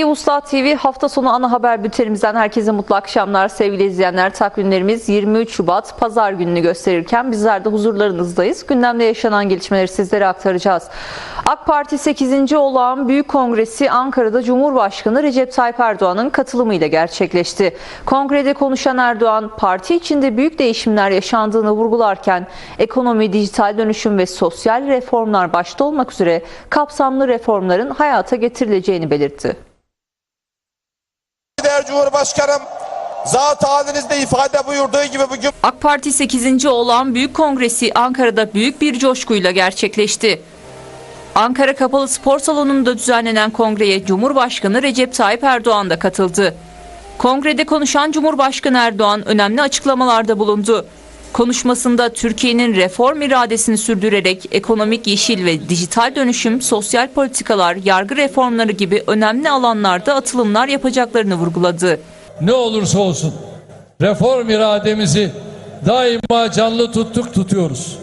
Malatya Uslat TV hafta sonu ana haber bültenimizden herkese mutlu akşamlar sevgili izleyenler. Takvimlerimiz 23 Şubat pazar gününü gösterirken bizler de huzurlarınızdayız. Gündemde yaşanan gelişmeleri sizlere aktaracağız. AK Parti 8. Olağan Büyük Kongresi Ankara'da Cumhurbaşkanı Recep Tayyip Erdoğan'ın katılımıyla gerçekleşti. Kongrede konuşan Erdoğan parti içinde büyük değişimler yaşandığını vurgularken ekonomi, dijital dönüşüm ve sosyal reformlar başta olmak üzere kapsamlı reformların hayata getirileceğini belirtti. Değerli Cumhurbaşkanım, zat halinizde ifade buyurduğu gibi bugün AK Parti 8. olan Büyük Kongresi Ankara'da büyük bir coşkuyla gerçekleşti. Ankara Kapalı Spor Salonu'nda düzenlenen kongreye Cumhurbaşkanı Recep Tayyip Erdoğan da katıldı. Kongrede konuşan Cumhurbaşkanı Erdoğan önemli açıklamalarda bulundu. Konuşmasında Türkiye'nin reform iradesini sürdürerek ekonomik, yeşil ve dijital dönüşüm, sosyal politikalar, yargı reformları gibi önemli alanlarda atılımlar yapacaklarını vurguladı. ne olursa olsun reform irademizi daima canlı tuttuk tutuyoruz.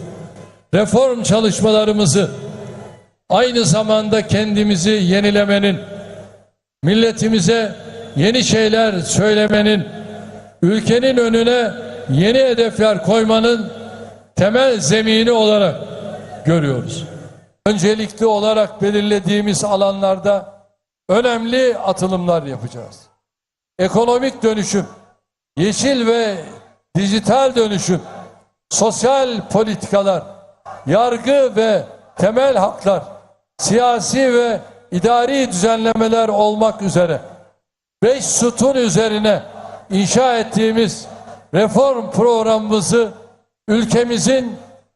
Reform çalışmalarımızı aynı zamanda kendimizi yenilemenin, milletimize yeni şeyler söylemenin, ülkenin önüne yeni hedefler koymanın temel zemini olarak görüyoruz. Öncelikli olarak belirlediğimiz alanlarda önemli atılımlar yapacağız ekonomik dönüşüm, yeşil ve dijital dönüşüm, sosyal politikalar, yargı ve temel haklar, siyasi ve idari düzenlemeler olmak üzere beş sütun üzerine inşa ettiğimiz reform programımızı ülkemizin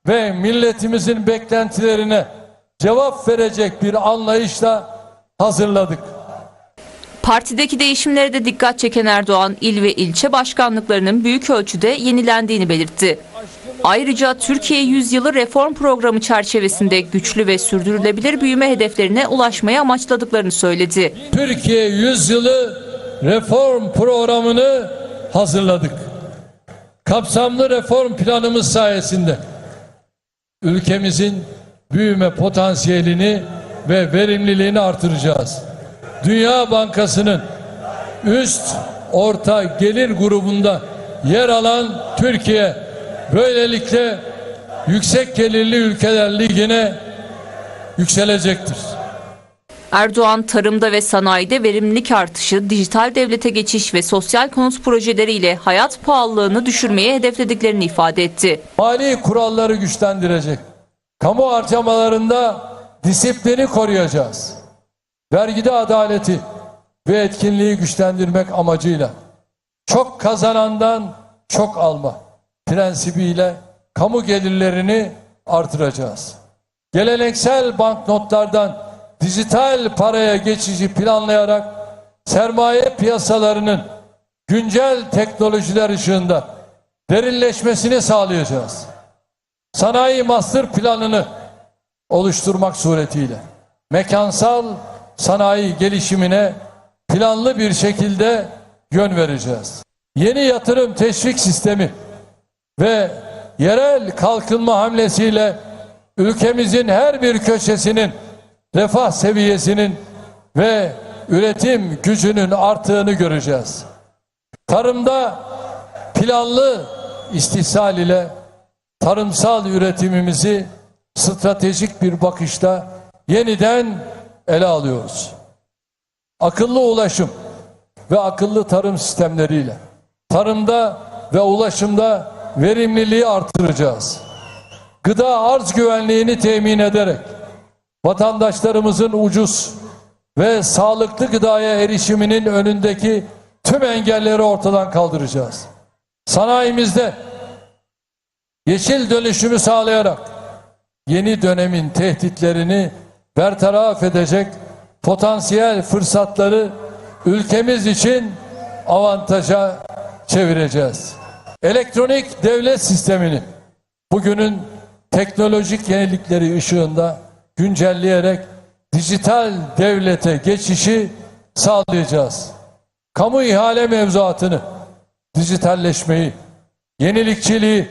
ve milletimizin beklentilerine cevap verecek bir anlayışla hazırladık. Partideki değişimlere de dikkat çeken Erdoğan, il ve ilçe başkanlıklarının büyük ölçüde yenilendiğini belirtti. Ayrıca Türkiye Yüzyılı Reform Programı çerçevesinde güçlü ve sürdürülebilir büyüme hedeflerine ulaşmayı amaçladıklarını söyledi. Türkiye Yüzyılı Reform Programı'nı hazırladık. Kapsamlı reform planımız sayesinde ülkemizin büyüme potansiyelini ve verimliliğini artıracağız. Dünya Bankası'nın üst orta gelir grubunda yer alan Türkiye böylelikle yüksek gelirli ülkeler ligine yükselecektir. Erdoğan tarımda ve sanayide verimlilik artışı, dijital devlete geçiş ve sosyal konut projeleriyle hayat pahalılığını düşürmeye hedeflediklerini ifade etti. mali kuralları güçlendirecek. Kamu harcamalarında disiplini koruyacağız. Vergide adaleti ve etkinliği güçlendirmek amacıyla çok kazanandan çok alma prensibiyle kamu gelirlerini artıracağız. Geleneksel banknotlardan dijital paraya geçişi planlayarak sermaye piyasalarının güncel teknolojiler ışığında derinleşmesini sağlayacağız. Sanayi master planını oluşturmak suretiyle mekansal sanayi gelişimine planlı bir şekilde yön vereceğiz. Yeni yatırım teşvik sistemi ve yerel kalkınma hamlesiyle ülkemizin her bir köşesinin refah seviyesinin ve üretim gücünün arttığını göreceğiz. Tarımda planlı istihsal ile tarımsal üretimimizi stratejik bir bakışta yeniden ele alıyoruz. Akıllı ulaşım ve akıllı tarım sistemleriyle tarımda ve ulaşımda verimliliği artıracağız. Gıda arz güvenliğini temin ederek vatandaşlarımızın ucuz ve sağlıklı gıdaya erişiminin önündeki tüm engelleri ortadan kaldıracağız. Sanayimizde yeşil dönüşümü sağlayarak yeni dönemin tehditlerini bertaraf edecek potansiyel fırsatları ülkemiz için avantaja çevireceğiz. Elektronik devlet sistemini bugünün teknolojik yenilikleri ışığında güncelleyerek dijital devlete geçişi sağlayacağız. Kamu ihale mevzuatını, dijitalleşmeyi, yenilikçiliği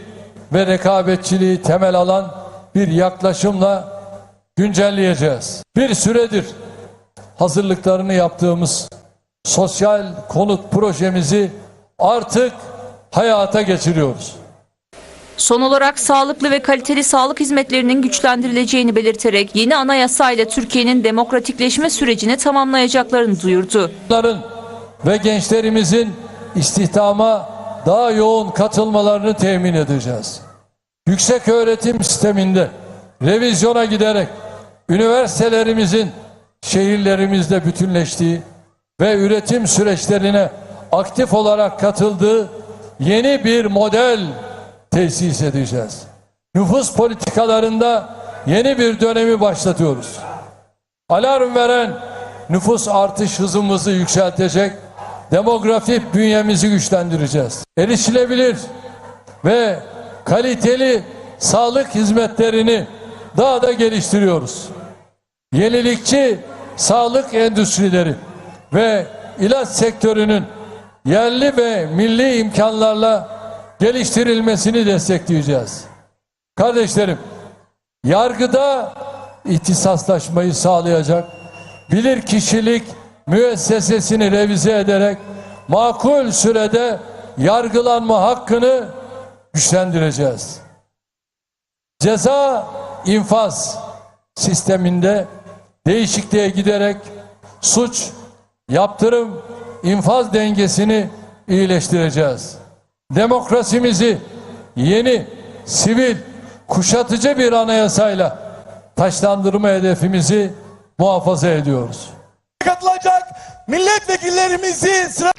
ve rekabetçiliği temel alan bir yaklaşımla güncelleyeceğiz. Bir süredir hazırlıklarını yaptığımız sosyal konut projemizi artık hayata geçiriyoruz. Son olarak sağlıklı ve kaliteli sağlık hizmetlerinin güçlendirileceğini belirterek yeni anayasa ile Türkiye'nin demokratikleşme sürecini tamamlayacaklarını duyurdu. Bunların ve gençlerimizin istihdama daha yoğun katılmalarını temin edeceğiz. Yüksek öğretim sisteminde revizyona giderek üniversitelerimizin şehirlerimizde bütünleştiği ve üretim süreçlerine aktif olarak katıldığı yeni bir model tesis edeceğiz. Nüfus politikalarında yeni bir dönemi başlatıyoruz alarm veren nüfus artış hızımızı yükseltecek, demografik bünyemizi güçlendireceğiz. Erişilebilir ve kaliteli sağlık hizmetlerini daha da geliştiriyoruz. Yenilikçi sağlık endüstrileri ve ilaç sektörünün yerli ve milli imkanlarla geliştirilmesini destekleyeceğiz. Kardeşlerim, yargıda ihtisaslaşmayı sağlayacak, bilir kişilik müessesesini revize ederek makul sürede yargılanma hakkını güçlendireceğiz. Ceza infaz sisteminde değişikliğe giderek suç, yaptırım, infaz dengesini iyileştireceğiz. Demokrasimizi yeni, sivil, kuşatıcı bir anayasayla taşlandırma hedefimizi muhafaza ediyoruz. katılacak milletvekillerimizi sıra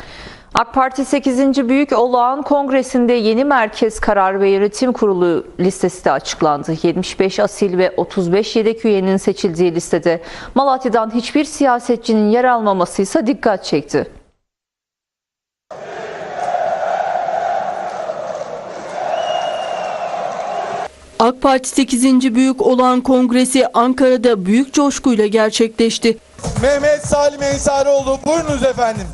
AK Parti 8. Büyük Olağan Kongresi'nde yeni merkez karar ve yönetim kurulu listesi de açıklandı. 75 asil ve 35 yedek üyenin seçildiği listede Malatya'dan hiçbir siyasetçinin yer almaması ise dikkat çekti. AK Parti 8. Büyük Olağan Kongresi Ankara'da büyük coşkuyla gerçekleşti. Mehmet Salim Ensarioğlu buyurunuz efendim.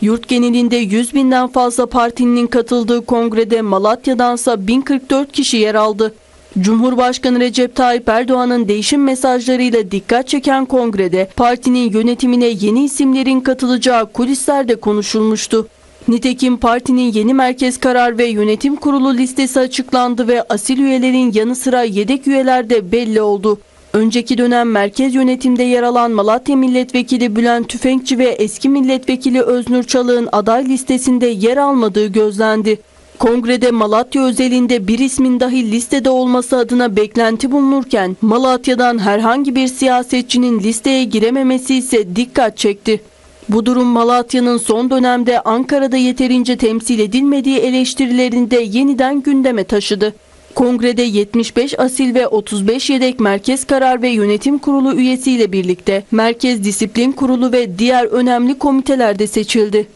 Yurt genelinde 100 binden fazla partinin katıldığı kongrede Malatya'dansa 1044 kişi yer aldı. Cumhurbaşkanı Recep Tayyip Erdoğan'ın değişim mesajlarıyla dikkat çeken kongrede partinin yönetimine yeni isimlerin katılacağı kulislerde konuşulmuştu. Nitekim partinin yeni merkez karar ve yönetim kurulu listesi açıklandı ve asil üyelerin yanı sıra yedek üyeler de belli oldu. Önceki dönem merkez yönetimde yer alan Malatya Milletvekili Bülent Tüfekçi ve eski milletvekili Öznur Çalık'ın aday listesinde yer almadığı gözlendi. Kongrede Malatya özelinde bir ismin dahi listede olması adına beklenti bulunurken Malatya'dan herhangi bir siyasetçinin listeye girememesi ise dikkat çekti. Bu durum Malatya'nın son dönemde Ankara'da yeterince temsil edilmediği eleştirilerini de yeniden gündeme taşıdı. Kongrede 75 asil ve 35 yedek Merkez Karar ve Yönetim Kurulu üyesiyle birlikte Merkez Disiplin Kurulu ve diğer önemli komiteler de seçildi.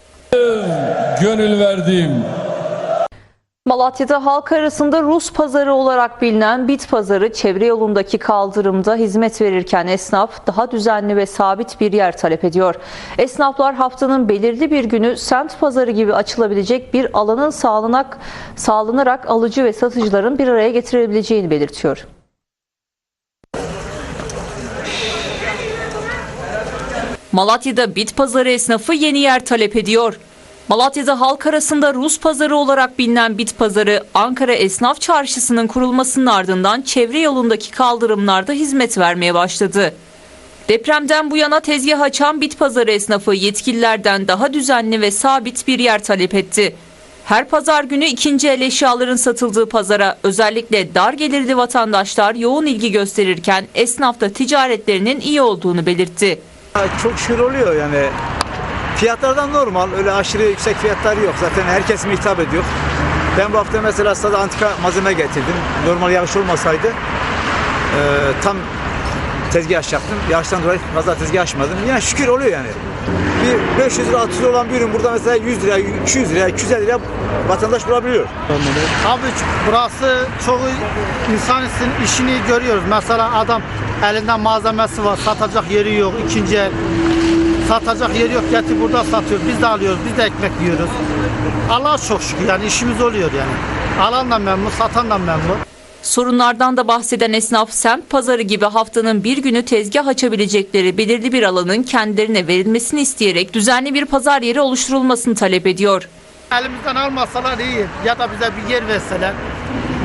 Gönül verdiğim Malatya'da halk arasında Rus pazarı olarak bilinen bit pazarı çevre yolundaki kaldırımda hizmet verirken esnaf daha düzenli ve sabit bir yer talep ediyor. Esnaflar haftanın belirli bir günü semt pazarı gibi açılabilecek bir alanın sağlanak, sağlanarak alıcı ve satıcıların bir araya getirebileceğini belirtiyor. Malatya'da bit pazarı esnafı yeni yer talep ediyor. Malatya'da halk arasında Rus pazarı olarak bilinen bit pazarı Ankara Esnaf Çarşısı'nın kurulmasının ardından çevre yolundaki kaldırımlarda hizmet vermeye başladı. Depremden bu yana tezgah açan bit pazarı esnafı yetkililerden daha düzenli ve sabit bir yer talep etti. Her pazar günü ikinci el eşyaların satıldığı pazara özellikle dar gelirli vatandaşlar yoğun ilgi gösterirken esnaf da ticaretlerinin iyi olduğunu belirtti. Çok şükür oluyor yani. Fiyatlardan normal. Öyle aşırı yüksek fiyatlar yok. Zaten herkes mi hitap ediyor. Ben bu hafta mesela sada antika malzeme getirdim. Normal yağış olmasaydı e, tam tezgah açacaktım. Yağıştan dolayı fazla tezgah açmadım. Yani şükür oluyor yani. Bir 500 lira 600 lira olan bir ürün burada mesela 100 lira, 200 lira, 250 lira vatandaş bulabiliyor. Abi burası çok insan için işini görüyoruz. Mesela adam elinden malzemesi var, satacak yeri yok, ikinci el. Satacak yeri yok, getir burada satıyor. Biz de alıyoruz, biz de ekmek yiyoruz. Allah'a çok şükür yani işimiz oluyor yani. Alan da memnun, satan da memnun. Sorunlardan da bahseden esnaf semt pazarı gibi haftanın bir günü tezgah açabilecekleri belirli bir alanın kendilerine verilmesini isteyerek düzenli bir pazar yeri oluşturulmasını talep ediyor. Elimizden almasalar iyi ya da bize bir yer verseler.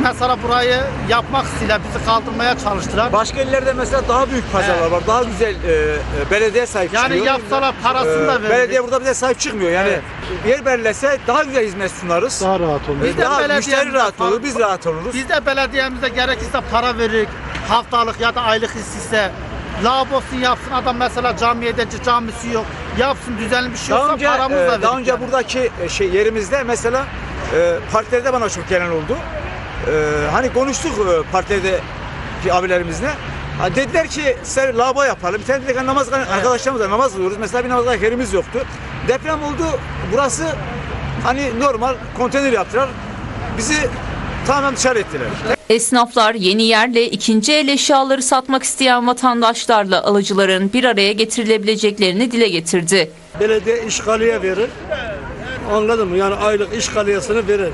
Mesela burayı yapmak istiyorlar, bizi kaldırmaya çalıştılar. Başka illerde mesela daha büyük pazarlar Evet. var. Daha güzel e, e, belediye sahip Yani çıkıyor. yapsalar parasını da E, verir. belediye burada bize sahip çıkmıyor. Yani Evet. yer belirlese daha güzel hizmet sunarız. Daha rahat olur. Biz de daha müşteri rahat para- olur, biz rahat oluruz. Biz de belediyemize gerekirse para verir. Haftalık ya da aylık istese. Lavabosunu yapsın adam mesela camiye de camisi yok. Yapsın düzenli bir şey Daha olsa önce, paramız e, da verir. daha önce yani. buradaki e, şey yerimizde mesela e, partilerde bana çok gelen oldu. E, hani konuştuk e, partilerde abilerimizle. Ha, dediler ki sen lavabo yapalım. Bir tane dedik hani namaz arkadaşlarımızla namaz kılıyoruz. Mesela bir namaz yerimiz yoktu. Deprem oldu. Burası hani normal konteyner yaptılar. Bizi tamamen dışarı ettiler. Esnaflar yeni yerle ikinci el eşyaları satmak isteyen vatandaşlarla alıcıların bir araya getirilebileceklerini dile getirdi. Belediye işgaliye verir. Anladın mı? Yani aylık işgaliyesini verir.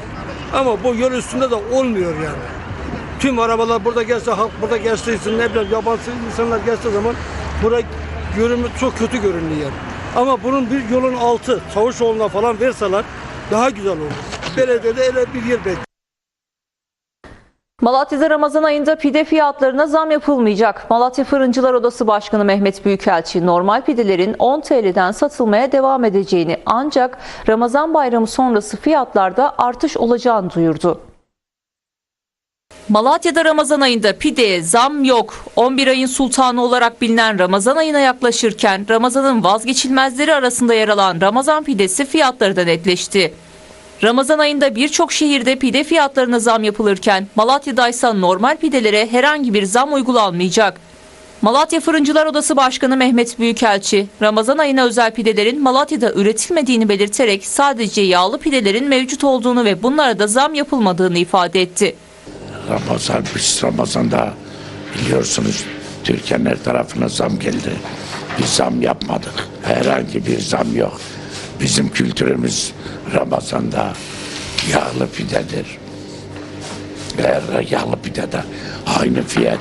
Ama bu yol üstünde de olmuyor yani. Tüm arabalar burada gelse, halk burada için ne bileyim yabancı insanlar geçtiği zaman buraya görünümü çok kötü görünüyor. Ama bunun bir yolun altı, Çavuşoğlu'na falan verseler daha güzel olur. Belediyede öyle bir yer bekliyor. Malatya'da Ramazan ayında pide fiyatlarına zam yapılmayacak. Malatya Fırıncılar Odası Başkanı Mehmet Büyükelçi normal pidelerin 10 TL'den satılmaya devam edeceğini ancak Ramazan bayramı sonrası fiyatlarda artış olacağını duyurdu. Malatya'da Ramazan ayında pideye zam yok. 11 ayın sultanı olarak bilinen Ramazan ayına yaklaşırken Ramazan'ın vazgeçilmezleri arasında yer alan Ramazan pidesi fiyatları da netleşti. Ramazan ayında birçok şehirde pide fiyatlarına zam yapılırken Malatya'da ise normal pidelere herhangi bir zam uygulanmayacak. Malatya Fırıncılar Odası Başkanı Mehmet Büyükelçi, Ramazan ayına özel pidelerin Malatya'da üretilmediğini belirterek sadece yağlı pidelerin mevcut olduğunu ve bunlara da zam yapılmadığını ifade etti. Ramazan, biz Ramazan'da biliyorsunuz Türkiye'nin her tarafına zam geldi. Biz zam yapmadık. Herhangi bir zam yok. Bizim kültürümüz Ramazan'da yağlı pidedir. Her yağlı pidede aynı fiyat.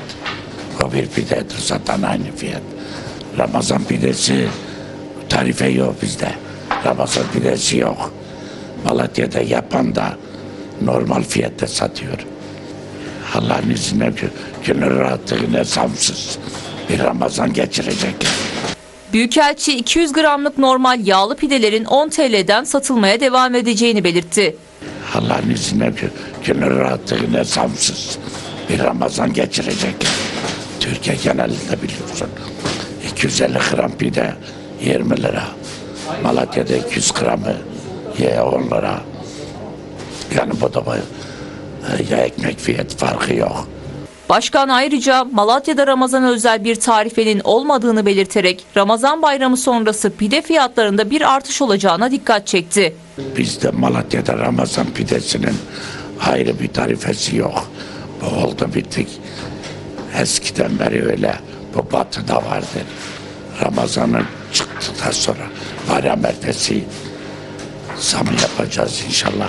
O bir pidedir zaten aynı fiyat. Ramazan pidesi tarife yok bizde. Ramazan pidesi yok. Malatya'da yapan da normal fiyatta satıyor. Allah'ın izniyle gö- gönül rahatlığıyla zamsız bir Ramazan geçirecekler. Büyükelçi 200 gramlık normal yağlı pidelerin 10 TL'den satılmaya devam edeceğini belirtti. Allah'ın izniyle gö- gönül rahatlığıyla zamsız bir Ramazan geçirecekler. Türkiye genelinde biliyorsun. 250 gram pide 20 lira. Malatya'da 200 gramı ye 10 lira. Yani bu da bu- ya ekmek fiyat farkı yok. Başkan ayrıca Malatya'da Ramazan'a özel bir tarifenin olmadığını belirterek Ramazan bayramı sonrası pide fiyatlarında bir artış olacağına dikkat çekti. Bizde Malatya'da Ramazan pidesinin ayrı bir tarifesi yok. Bu oldu bittik. Eskiden beri öyle. Bu batıda vardır. Ramazan'ın çıktıktan sonra bayram ertesi zam yapacağız inşallah.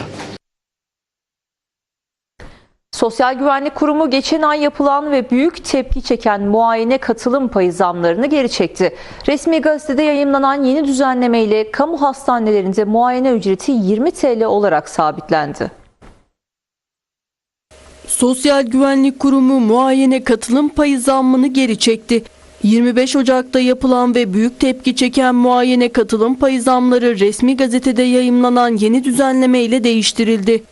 Sosyal Güvenlik Kurumu geçen ay yapılan ve büyük tepki çeken muayene katılım payı zamlarını geri çekti. Resmi gazetede yayımlanan yeni düzenlemeyle kamu hastanelerinde muayene ücreti 20 TL olarak sabitlendi. Sosyal Güvenlik Kurumu muayene katılım payı zammını geri çekti. 25 Ocak'ta yapılan ve büyük tepki çeken muayene katılım payı zamları resmi gazetede yayımlanan yeni düzenleme ile değiştirildi.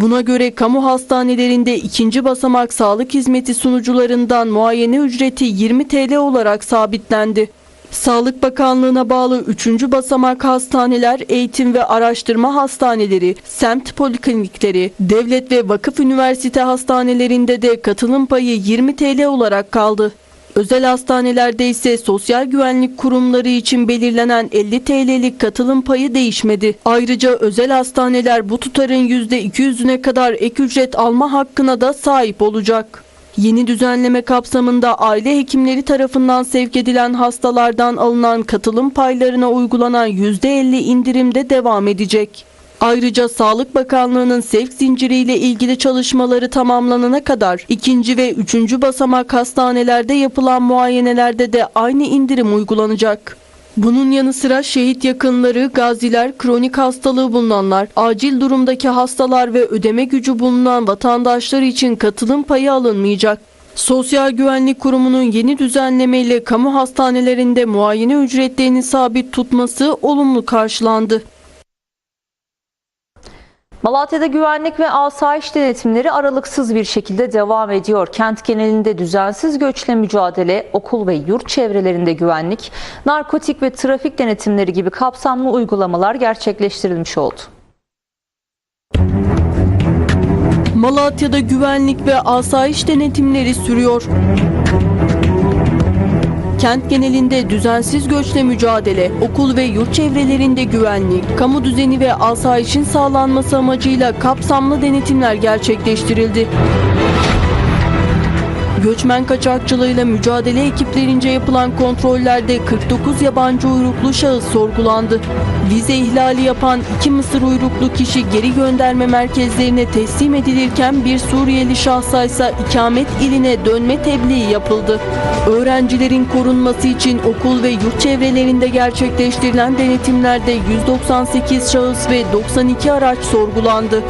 Buna göre kamu hastanelerinde ikinci basamak sağlık hizmeti sunucularından muayene ücreti 20 TL olarak sabitlendi. Sağlık Bakanlığı'na bağlı 3. basamak hastaneler, eğitim ve araştırma hastaneleri, semt poliklinikleri, devlet ve vakıf üniversite hastanelerinde de katılım payı 20 TL olarak kaldı. Özel hastanelerde ise sosyal güvenlik kurumları için belirlenen 50 TL'lik katılım payı değişmedi. Ayrıca özel hastaneler bu tutarın %200'üne kadar ek ücret alma hakkına da sahip olacak. Yeni düzenleme kapsamında aile hekimleri tarafından sevk edilen hastalardan alınan katılım paylarına uygulanan %50 indirim de devam edecek. Ayrıca Sağlık Bakanlığı'nın sevk zinciriyle ilgili çalışmaları tamamlanana kadar ikinci ve üçüncü basamak hastanelerde yapılan muayenelerde de aynı indirim uygulanacak. Bunun yanı sıra şehit yakınları, gaziler, kronik hastalığı bulunanlar, acil durumdaki hastalar ve ödeme gücü bulunan vatandaşlar için katılım payı alınmayacak. Sosyal Güvenlik Kurumu'nun yeni düzenlemeyle kamu hastanelerinde muayene ücretlerini sabit tutması olumlu karşılandı. Malatya'da güvenlik ve asayiş denetimleri aralıksız bir şekilde devam ediyor. Kent genelinde düzensiz göçle mücadele, okul ve yurt çevrelerinde güvenlik, narkotik ve trafik denetimleri gibi kapsamlı uygulamalar gerçekleştirilmiş oldu. Malatya'da güvenlik ve asayiş denetimleri sürüyor. Kent genelinde düzensiz göçle mücadele, okul ve yurt çevrelerinde güvenlik, kamu düzeni ve asayişin sağlanması amacıyla kapsamlı denetimler gerçekleştirildi. Göçmen kaçakçılığıyla mücadele ekiplerince yapılan kontrollerde 49 yabancı uyruklu şahıs sorgulandı. Vize ihlali yapan iki Mısır uyruklu kişi geri gönderme merkezlerine teslim edilirken bir Suriyeli şahsa ise ikamet iline dönme tebliği yapıldı. Öğrencilerin korunması için okul ve yurt çevrelerinde gerçekleştirilen denetimlerde 198 şahıs ve 92 araç sorgulandı.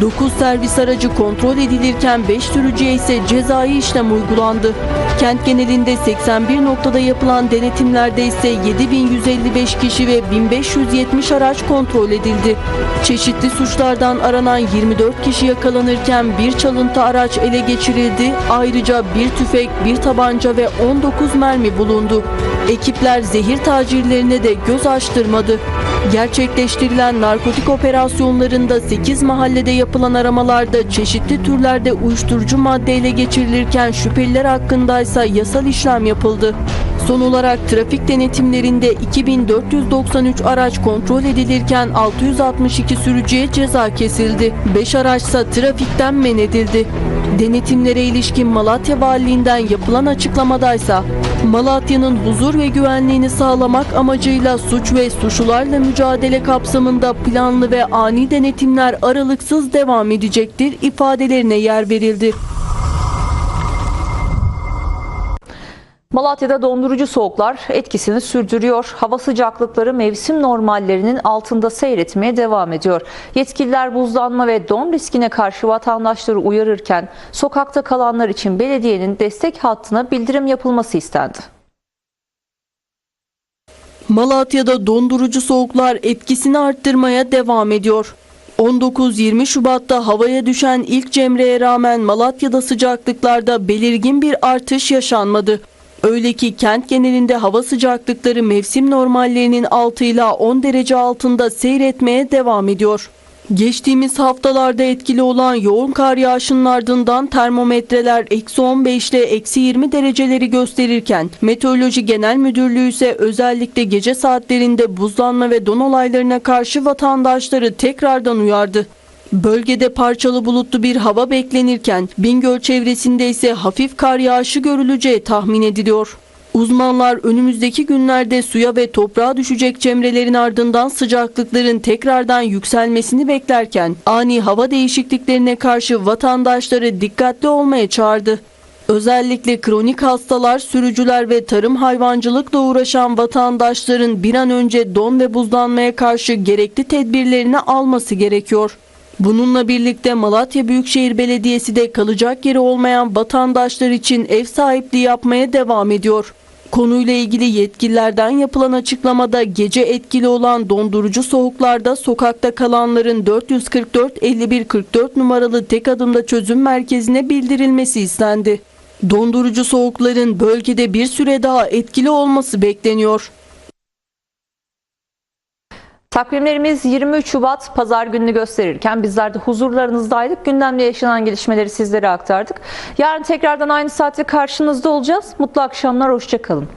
9 servis aracı kontrol edilirken 5 sürücüye ise cezai işlem uygulandı. Kent genelinde 81 noktada yapılan denetimlerde ise 7155 kişi ve 1570 araç kontrol edildi. Çeşitli suçlardan aranan 24 kişi yakalanırken bir çalıntı araç ele geçirildi. Ayrıca bir tüfek, bir tabanca ve 19 mermi bulundu. Ekipler zehir tacirlerine de göz açtırmadı. Gerçekleştirilen narkotik operasyonlarında 8 mahallede yapılan aramalarda çeşitli türlerde uyuşturucu madde ele geçirilirken şüpheliler hakkındaysa yasal işlem yapıldı. Son olarak trafik denetimlerinde 2493 araç kontrol edilirken 662 sürücüye ceza kesildi. 5 araçsa trafikten men edildi. Denetimlere ilişkin Malatya Valiliğinden yapılan açıklamadaysa Malatya'nın huzur ve güvenliğini sağlamak amacıyla suç ve suçlularla mücadele kapsamında planlı ve ani denetimler aralıksız devam edecektir ifadelerine yer verildi. Malatya'da dondurucu soğuklar etkisini sürdürüyor. Hava sıcaklıkları mevsim normallerinin altında seyretmeye devam ediyor. Yetkililer buzlanma ve don riskine karşı vatandaşları uyarırken sokakta kalanlar için belediyenin destek hattına bildirim yapılması istendi. Malatya'da dondurucu soğuklar etkisini arttırmaya devam ediyor. 19-20 Şubat'ta havaya düşen ilk cemreye rağmen Malatya'da sıcaklıklarda belirgin bir artış yaşanmadı. Öyle ki kent genelinde hava sıcaklıkları mevsim normallerinin 6 ila 10 derece altında seyretmeye devam ediyor. Geçtiğimiz haftalarda etkili olan yoğun kar yağışının ardından termometreler eksi 15 ile eksi 20 dereceleri gösterirken Meteoroloji Genel Müdürlüğü ise özellikle gece saatlerinde buzlanma ve don olaylarına karşı vatandaşları tekrardan uyardı. Bölgede parçalı bulutlu bir hava beklenirken Bingöl çevresinde ise hafif kar yağışı görüleceği tahmin ediliyor. Uzmanlar önümüzdeki günlerde suya ve toprağa düşecek cemrelerin ardından sıcaklıkların tekrardan yükselmesini beklerken ani hava değişikliklerine karşı vatandaşları dikkatli olmaya çağırdı. Özellikle kronik hastalar, sürücüler ve tarım hayvancılıkla uğraşan vatandaşların bir an önce don ve buzlanmaya karşı gerekli tedbirlerini alması gerekiyor. Bununla birlikte Malatya Büyükşehir Belediyesi de kalacak yeri olmayan vatandaşlar için ev sahipliği yapmaya devam ediyor. Konuyla ilgili yetkililerden yapılan açıklamada gece etkili olan dondurucu soğuklarda sokakta kalanların 444 51 44 numaralı tek adımda çözüm merkezine bildirilmesi istendi. Dondurucu soğukların bölgede bir süre daha etkili olması bekleniyor. Takvimlerimiz 23 Şubat pazar gününü gösterirken bizler de huzurlarınızdaydık. Gündemde yaşanan gelişmeleri sizlere aktardık. Yarın tekrardan aynı saatte karşınızda olacağız. Mutlu akşamlar, hoşçakalın.